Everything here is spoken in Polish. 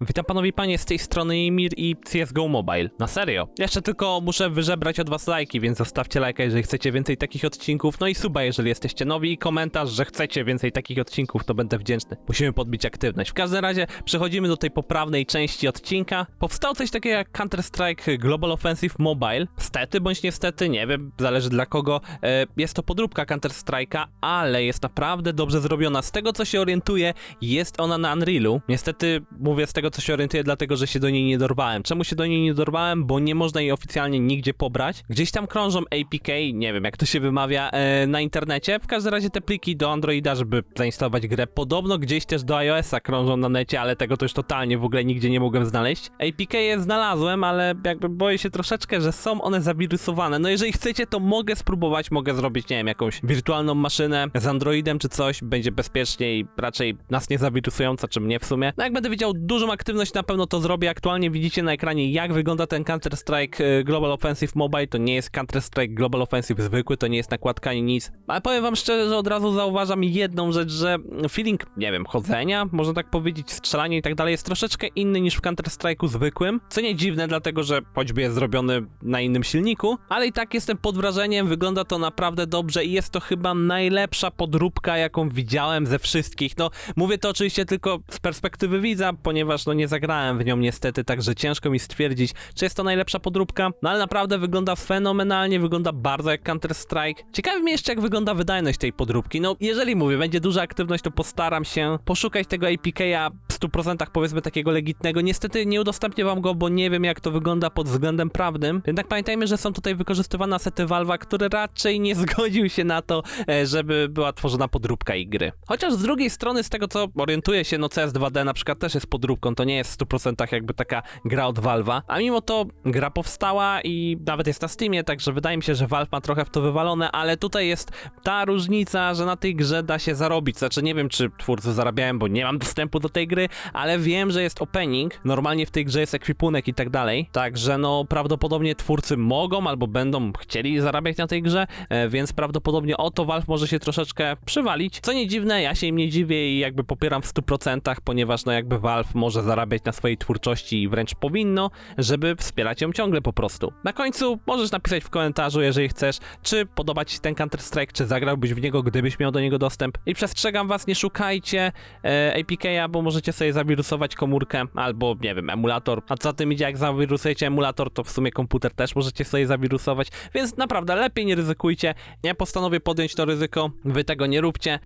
Witam panowie i panie, z tej strony Emir i CSGO Mobile. Na serio. Jeszcze tylko muszę wyżebrać od was lajki, więc zostawcie lajka, jeżeli chcecie więcej takich odcinków, no i suba, jeżeli jesteście nowi i komentarz, że chcecie więcej takich odcinków, to będę wdzięczny. Musimy podbić aktywność. W każdym razie przechodzimy do tej poprawnej części odcinka. Powstało coś takiego jak Counter-Strike Global Offensive Mobile. Stety bądź niestety, nie wiem, zależy dla kogo. E, Jest to podróbka Counter-Strike'a, ale jest naprawdę dobrze zrobiona. Z tego co się orientuję, jest ona na Unrealu. Niestety mówię z tego co się orientuję, dlatego że się do niej nie dorwałem. Czemu się do niej nie dorwałem? Bo nie można jej oficjalnie nigdzie pobrać. Gdzieś tam krążą APK, nie wiem jak to się wymawia, e, na internecie. W każdym razie te pliki do Androida, żeby zainstalować grę. Podobno gdzieś też do iOS-a krążą na necie, ale tego to już totalnie w ogóle nigdzie nie mogłem znaleźć. APK je znalazłem, ale jakby boję się troszeczkę, że są one zawirusowane. No jeżeli chcecie, to mogę spróbować, mogę zrobić, nie wiem, jakąś wirtualną maszynę z Androidem czy coś, będzie bezpieczniej, raczej nas nie zawirusująca, czy mnie w sumie. No jak będę widział dużą aktywność, na pewno to zrobię. Aktualnie widzicie na ekranie, jak wygląda ten Counter-Strike e, Global Offensive Mobile. To nie jest Counter-Strike Global Offensive zwykły, to nie jest nakładka ani nic. Ale powiem wam szczerze, że od razu zauważam jedną rzecz, że feeling, nie wiem, chodzenia, można tak powiedzieć, strzelanie i tak dalej, jest troszeczkę inny niż w Counter-Strike'u zwykłym. Co nie dziwne, dlatego że choćby jest zrobiony na innym silniku, ale i tak jestem pod wrażeniem, wygląda to naprawdę dobrze i jest to chyba najlepsza podróbka, jaką widziałem ze wszystkich. No, mówię to oczywiście tylko z perspektywy widza, ponieważ no nie zagrałem w nią niestety, także ciężko mi stwierdzić, czy jest to najlepsza podróbka, no ale naprawdę wygląda fenomenalnie, wygląda bardzo jak Counter-Strike. Ciekawi mnie jeszcze, jak wygląda wydajność tej podróbki. No, jeżeli mówię, będzie duża aktywność, to postaram się poszukać tego APK-a 100% powiedzmy takiego legitnego. Niestety nie udostępnię wam go, bo nie wiem jak to wygląda pod względem prawnym. Jednak pamiętajmy, że są tutaj wykorzystywane asety Valve'a, który raczej nie zgodził się na to, e, żeby była tworzona podróbka ich gry. Chociaż z drugiej strony, z tego co orientuję się, no CS2D na przykład też jest podróbką, to nie jest w 100% jakby taka gra od Valve'a, a mimo to gra powstała i nawet jest na Steamie, także wydaje mi się, że Valve ma trochę w to wywalone, ale tutaj jest ta różnica, że na tej grze da się zarobić. Znaczy nie wiem, czy twórcy zarabiają, bo nie mam dostępu do tej gry, ale wiem, że jest opening, normalnie w tej grze jest ekwipunek i tak dalej, także no prawdopodobnie twórcy mogą albo będą chcieli zarabiać na tej grze, e, więc prawdopodobnie o to Valve może się troszeczkę przywalić. Co nie dziwne, ja się im nie dziwię i jakby popieram w 100%, ponieważ no jakby Valve może zarabiać na swojej twórczości i wręcz powinno, żeby wspierać ją ciągle po prostu. Na końcu możesz napisać w komentarzu, jeżeli chcesz, czy podoba ci się ten Counter-Strike, czy zagrałbyś w niego, gdybyś miał do niego dostęp. I przestrzegam was, nie szukajcie e, APK-a, bo możecie sobie zawirusować komórkę albo, nie wiem, emulator. A co za tym idzie, jak zawirusujecie emulator, to w sumie komputer też możecie sobie zawirusować, więc naprawdę lepiej nie ryzykujcie. Ja postanowię podjąć to ryzyko, wy tego nie róbcie.